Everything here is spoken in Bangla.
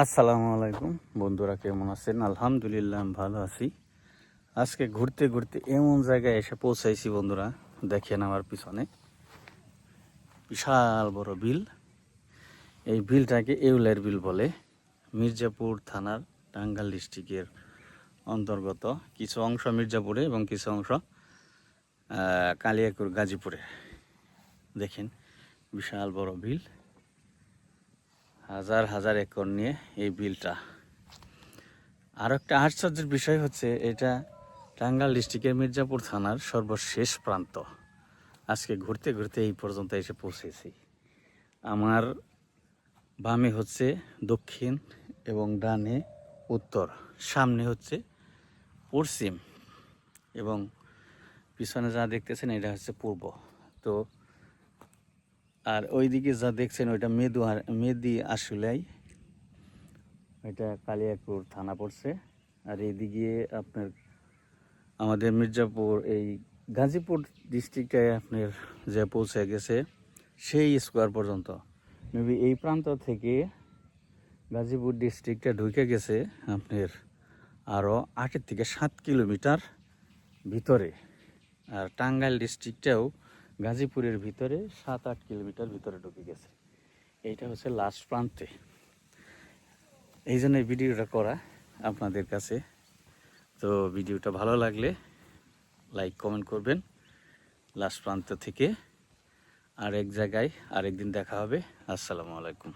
আসসালামু আলাইকুম। বন্ধুরা, কেমন আছেন? আলহামদুলিল্লাহ, আমি ভালো আছি। আজকে ঘুরতে ঘুরতে এমন জায়গায় এসে পৌঁছাইছি বন্ধুরা। দেখেন আমার পিছনে। বিশাল বড় বিল। এই বিলটাকে এউলের বিল বলে। মির্জাপুর থানার টাঙ্গাল ডিস্ট্রিক্টের অন্তর্গত কিছু অংশ মির্জাপুরে এবং কিছু অংশ কালিয়াকুর গাজীপুরে। দেখেন, বিশাল বড় বিল। হাজার হাজার একর নিয়ে এই বিলটা। আর একটা আশ্চর্যের বিষয় হচ্ছে, এটা টাঙ্গাল ডিস্ট্রিক্টের মির্জাপুর থানার সর্বশেষ প্রান্ত। আজকে ঘুরতে ঘুরতে এই পর্যন্ত এসে পৌঁছেছি। আমার বামে হচ্ছে দক্ষিণ এবং ডানে উত্তর, সামনে হচ্ছে পশ্চিম এবং পিছনে যা দেখতেছেন এটা হচ্ছে পূর্ব। তো আর ওইদিকে যা দেখছেন ওইটা মেদু আর মেদি আসলেই ওইটা কালিয়াকুর থানা পড়ছে। আর এইদিকে আপনার আমাদের মির্জাপুর, এই গাজীপুর ডিস্ট্রিক্টে আপনার যে পৌঁছে গেছে, সেই স্কোয়ার পর্যন্ত। মেবি এই প্রান্ত থেকে গাজীপুর ডিস্ট্রিক্টে ঢুকে গেছে আপনার আরও আটের থেকে সাত কিলোমিটার ভিতরে। আর টাঙ্গাইল ডিস্ট্রিক্টেও গাজীপুরের ভিতরে সাত আট কিলোমিটার ভিতরে ঢুকে গেছে। এইটা হচ্ছে লাস্ট প্রান্তে। এই জন্য ভিডিওটা করা আপনাদের কাছে। তো ভিডিওটা ভালো লাগলে লাইক, কমেন্ট করবেন লাস্ট প্রান্ত থেকে। আরেক জায়গায় আরেকদিন দেখা হবে। আসসালামু আলাইকুম।